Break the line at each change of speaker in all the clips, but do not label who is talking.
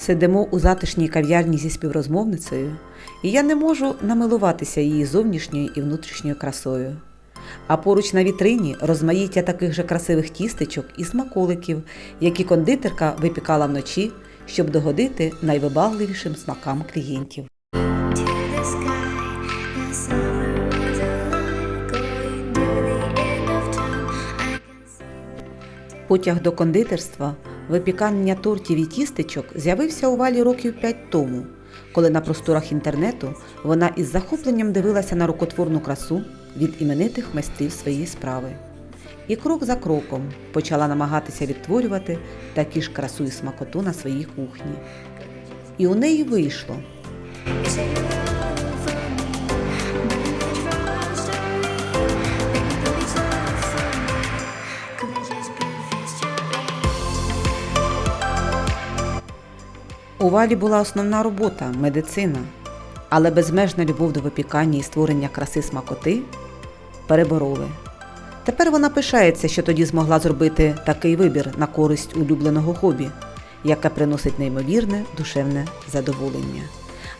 Сидимо у затишній кав'ярні зі співрозмовницею, і я не можу намилуватися її зовнішньою і внутрішньою красою. А поруч на вітрині розмаїття таких же красивих тістечок і смаколиків, які кондитерка випікала вночі, щоб догодити найвибагливішим смакам клієнтів. Потяг до кондитерства, випікання тортів і тістечок з'явився у валі років п'ять тому, коли на просторах інтернету вона із захопленням дивилася на рукотворну красу від іменитих майстрів своєї справи. І крок за кроком почала намагатися відтворювати такі ж красу і смакоту на своїй кухні. І у неї вийшло. У валі була основна робота медицина, але безмежна любов до випікання і створення краси смакоти перебороли. Тепер вона пишається, що тоді змогла зробити такий вибір на користь улюбленого хобі, яке приносить неймовірне душевне задоволення.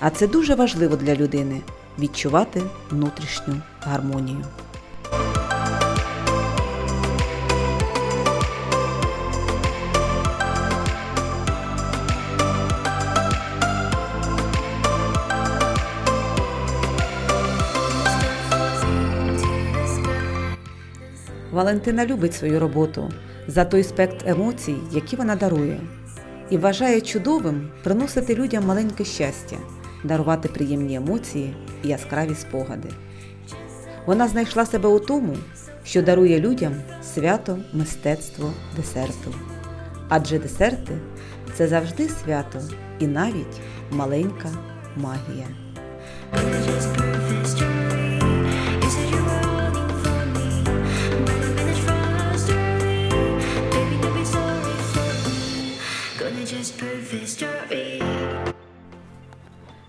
А це дуже важливо для людини відчувати внутрішню гармонію. Валентина любить свою роботу за той спектр емоцій, які вона дарує, і вважає чудовим приносити людям маленьке щастя, дарувати приємні емоції і яскраві спогади. Вона знайшла себе у тому, що дарує людям свято мистецтво десерту. Адже десерти це завжди свято і навіть маленька магія.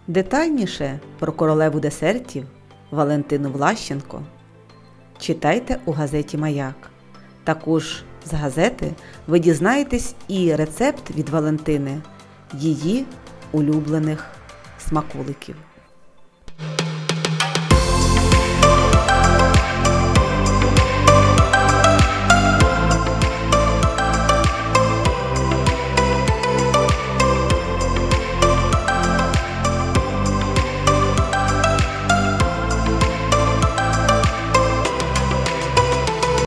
Детальніше про королеву десертів Валентину Влащенко читайте у газеті Маяк. Також з газети ви дізнаєтесь і рецепт від Валентини її улюблених смаколиків.